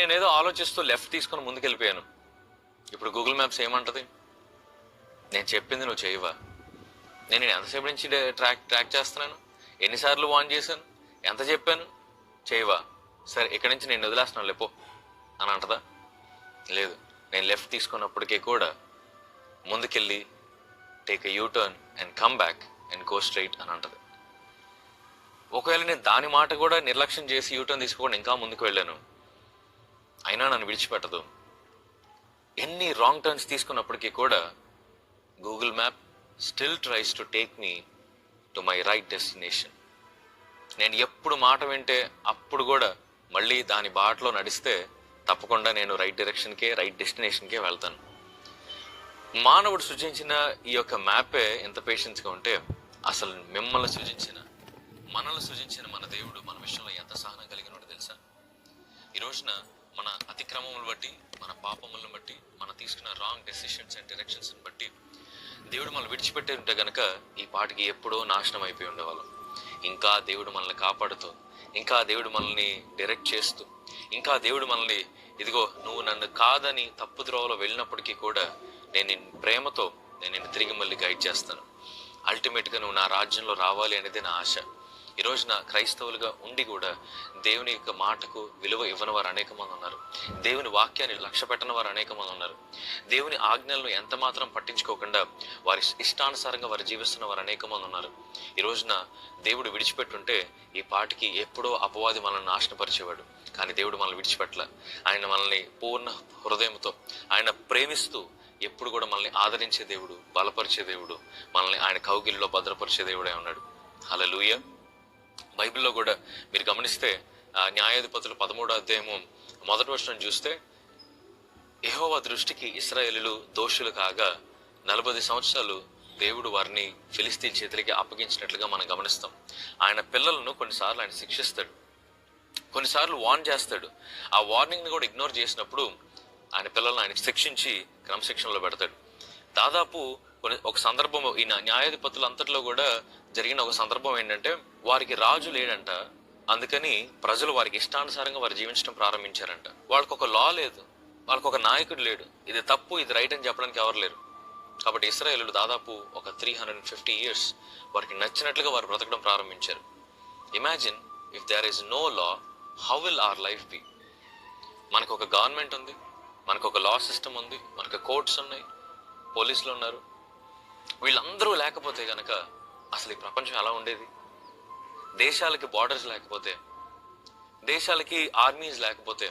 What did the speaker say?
నేనేదో ఆలోచిస్తూ లెఫ్ట్ తీసుకొని ముందుకెళ్ళిపోయాను. ఇప్పుడు గూగుల్ మ్యాప్స్ ఏమంటది? నేను చెప్పింది నువ్వు చేయవా? నేను ఎంతసేపు నుంచి ట్రాక్ ట్రాక్ చేస్తున్నాను? ఎన్నిసార్లు వాన్ చేశాను? ఎంత చెప్పాను? చేయవా? సరే ఇక్కడి నుంచి నేను వదిలేస్తున్నాను లేపో అని అంటదా? లేదు నేను లెఫ్ట్ తీసుకున్నప్పటికీ కూడా ముందుకెళ్ళి take U turn and come back and go straight అని అంటది. ఒకవేళ నేను దాని మాట కూడా నిర్లక్ష్యం చేసి యూటర్న్ తీసుకోకుండా ఇంకా ముందుకు వెళ్ళాను అయినా నన్ను విడిచిపెట్టదు. ఎన్ని రాంగ్ టర్న్స్ తీసుకున్నప్పటికీ కూడా Google map still tries to take me to my right destination నేను ఎప్పుడు మాట వింటే అప్పుడు కూడా మళ్ళీ దాని బాటలో నడిస్తే తప్పకుండా నేను రైట్ డైరెక్షన్కే రైట్ డెస్టినేషన్కే వెళ్తాను. మానవుడు సృజించిన ఈ యొక్క మ్యాపే ఎంత పేషెన్స్గా ఉంటే అసలు మిమ్మల్ని సృజించిన మనల్ని సృజించిన మన దేవుడు మన విషయంలో ఎంత సహనం కలిగినాడో తెలుసా? ఈ రోజున మన అతిక్రమములు బట్టి మన పాపములను బట్టి మనం తీసుకున్న రాంగ్ డెసిషన్స్ అండ్ డైరెక్షన్స్ని బట్టి దేవుడు మనల్ని విడిచిపెట్టి ఉంటే కనుక ఈ పాటికి ఎప్పుడో నాశనం అయిపోయి ఉండేవాళ్ళం. ఇంకా దేవుడు మనల్ని కాపాడుతూ ఇంకా దేవుడు మనల్ని డైరెక్ట్ చేస్తూ ఇంకా దేవుడు మనల్ని ఇదిగో నువ్వు నన్ను కాదని తప్పు ద్రోవలో వెళ్ళినప్పటికీ కూడా నేను ప్రేమతో నేను నిన్ను తిరిగి మళ్ళీ గైడ్ చేస్తాను. అల్టిమేట్గా నువ్వు నా రాజ్యంలో రావాలి అనేది నా ఆశ. ఈ రోజున క్రైస్తవులుగా ఉండి కూడా దేవుని యొక్క మాటకు విలువ ఇవ్వని వారు అనేక మంది ఉన్నారు. దేవుని వాక్యాన్ని లక్ష్య పెట్టని వారు అనేక మంది ఉన్నారు. దేవుని ఆజ్ఞలను ఎంత మాత్రం పట్టించుకోకుండా వారి ఇష్టానుసారంగా వారు జీవిస్తున్న వారు అనేక మంది ఉన్నారు. ఈ రోజున దేవుడు విడిచిపెట్టుంటే ఈ పాటికి ఎప్పుడో అపవాది మనల్ని నాశనపరిచేవాడు. కానీ దేవుడు మనల్ని విడిచిపెట్టల. ఆయన మనల్ని పూర్ణ హృదయంతో ఆయన ప్రేమిస్తూ ఎప్పుడు కూడా మనల్ని ఆదరించే దేవుడు బలపరిచే దేవుడు మనల్ని ఆయన కౌగిలిలో భద్రపరిచే దేవుడే ఉన్నాడు. హల్లెలూయా. బైబిల్లో కూడా మీరు గమనిస్తే ఆ న్యాయాధిపతులు పదమూడో అధ్యాయము మొదటి వర్షం చూస్తే యెహోవా దృష్టికి ఇస్రాయేలులు దోషులు కాగా నలభై సంవత్సరాలు దేవుడు వారిని ఫిలిస్తీన్ చేతులకి అప్పగించినట్లుగా మనం గమనిస్తాం. ఆయన పిల్లలను కొన్నిసార్లు ఆయన శిక్షిస్తాడు. కొన్నిసార్లు వార్న్ చేస్తాడు. ఆ వార్నింగ్ని కూడా ఇగ్నోర్ చేసినప్పుడు ఆయన పిల్లల్ని ఆయన శిక్షించి క్రమశిక్షణలో పెడతాడు. దాదాపు కొన్ని ఒక సందర్భం ఈ న్యాయాధిపతులు అంతట్లో కూడా జరిగిన ఒక సందర్భం ఏంటంటే వారికి రాజు లేడంట. అందుకని ప్రజలు వారికి ఇష్టానుసారంగా వారు జీవించడం ప్రారంభించారంట. వాళ్ళకి ఒక లా లేదు. వాళ్ళకి ఒక నాయకుడు లేడు. ఇది తప్పు ఇది రైట్ అని చెప్పడానికి ఎవరు లేరు. కాబట్టి ఇస్రాయేలు దాదాపు ఒక త్రీ హండ్రెడ్ ఫిఫ్టీ ఇయర్స్ వారికి నచ్చినట్లుగా వారు బ్రతకడం ప్రారంభించారు. Imagine if there is no law how will our life be మనకు ఒక గవర్నమెంట్ ఉంది మనకు ఒక లా సిస్టమ్ ఉంది మనకు కోర్ట్స్ ఉన్నాయి పోలీసులు ఉన్నారు. వీళ్ళందరూ లేకపోతే కనుక అసలు ఈ ప్రపంచం ఎలా ఉండేది? దేశాలకి బార్డర్స్ లేకపోతే దేశాలకి ఆర్మీస్ లేకపోతే